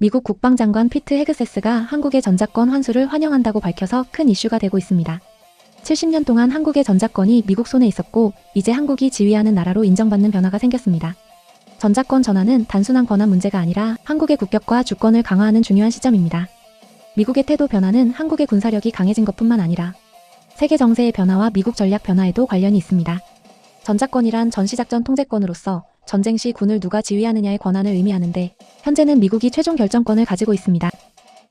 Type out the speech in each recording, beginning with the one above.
미국 국방장관 피트 헤그세스가 한국의 전자권 환수를 환영한다고 밝혀서 큰 이슈가 되고 있습니다. 70년 동안 한국의 전자권이 미국 손에 있었고 이제 한국이 지휘하는 나라로 인정받는 변화가 생겼습니다. 전자권 전환은 단순한 권한 문제가 아니라 한국의 국격과 주권을 강화하는 중요한 시점입니다. 미국의 태도 변화는 한국의 군사력이 강해진 것뿐만 아니라 세계 정세의 변화와 미국 전략 변화에도 관련이 있습니다. 전자권이란 전시작전 통제권으로서 전쟁 시 군을 누가 지휘하느냐의 권한을 의미하는데 현재는 미국이 최종 결정권을 가지고 있습니다.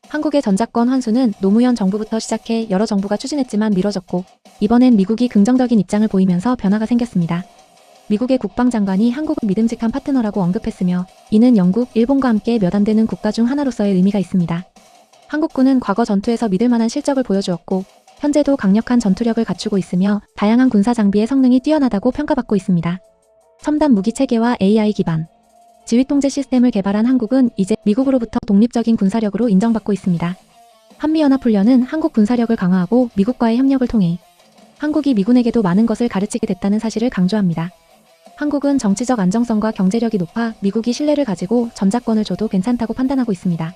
한국의 전자권 환수는 노무현 정부부터 시작해 여러 정부가 추진했지만 미뤄졌고 이번엔 미국이 긍정적인 입장을 보이면서 변화가 생겼습니다. 미국의 국방장관이 한국을 믿음직한 파트너라고 언급했으며 이는 영국, 일본과 함께 몇 안 되는 국가 중 하나로서의 의미가 있습니다. 한국군은 과거 전투에서 믿을 만한 실적을 보여주었고 현재도 강력한 전투력을 갖추고 있으며 다양한 군사 장비의 성능이 뛰어나다고 평가받고 있습니다. 첨단 무기 체계와 AI 기반 지휘 통제 시스템을 개발한 한국은 이제 미국으로부터 독립적인 군사력으로 인정받고 있습니다. 한미연합훈련은 한국 군사력을 강화하고 미국과의 협력을 통해 한국이 미군에게도 많은 것을 가르치게 됐다는 사실을 강조합니다. 한국은 정치적 안정성과 경제력이 높아 미국이 신뢰를 가지고 전자권을 줘도 괜찮다고 판단하고 있습니다.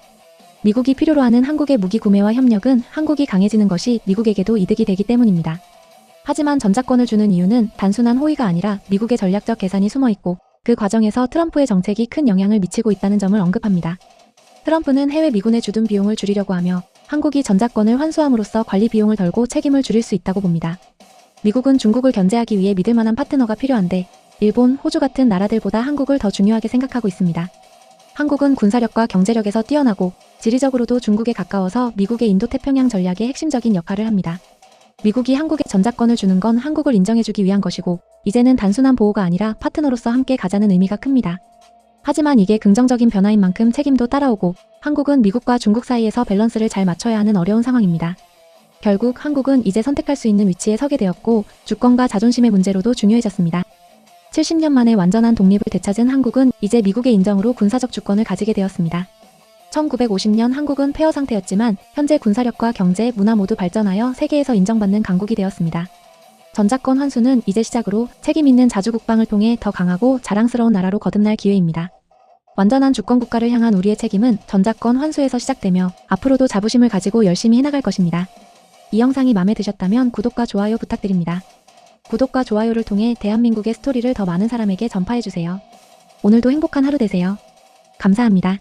미국이 필요로 하는 한국의 무기 구매와 협력은 한국이 강해지는 것이 미국에게도 이득이 되기 때문입니다. 하지만 전자권을 주는 이유는 단순한 호의가 아니라 미국의 전략적 계산이 숨어 있고 그 과정에서 트럼프의 정책이 큰 영향을 미치고 있다는 점을 언급합니다. 트럼프는 해외 미군에 주둔 비용을 줄이려고 하며 한국이 전자권을 환수함으로써 관리 비용을 덜고 책임을 줄일 수 있다고 봅니다. 미국은 중국을 견제하기 위해 믿을 만한 파트너가 필요한데 일본, 호주 같은 나라들보다 한국을 더 중요하게 생각하고 있습니다. 한국은 군사력과 경제력에서 뛰어나고 지리적으로도 중국에 가까워서 미국의 인도태평양 전략의 핵심적인 역할을 합니다. 미국이 한국에 전자권을 주는 건 한국을 인정해주기 위한 것이고 이제는 단순한 보호가 아니라 파트너로서 함께 가자는 의미가 큽니다. 하지만 이게 긍정적인 변화인 만큼 책임도 따라오고 한국은 미국과 중국 사이에서 밸런스를 잘 맞춰야 하는 어려운 상황입니다. 결국 한국은 이제 선택할 수 있는 위치에 서게 되었고 주권과 자존심의 문제로도 중요해졌습니다. 70년 만에 완전한 독립을 되찾은 한국은 이제 미국의 인정으로 군사적 주권을 가지게 되었습니다. 1950년 한국은 폐허 상태였지만 현재 군사력과 경제, 문화 모두 발전하여 세계에서 인정받는 강국이 되었습니다. 전자권 환수는 이제 시작으로 책임 있는 자주 국방을 통해 더 강하고 자랑스러운 나라로 거듭날 기회입니다. 완전한 주권 국가를 향한 우리의 책임은 전자권 환수에서 시작되며 앞으로도 자부심을 가지고 열심히 해나갈 것입니다. 이 영상이 마음에 드셨다면 구독과 좋아요 부탁드립니다. 구독과 좋아요를 통해 대한민국의 스토리를 더 많은 사람에게 전파해주세요. 오늘도 행복한 하루 되세요. 감사합니다.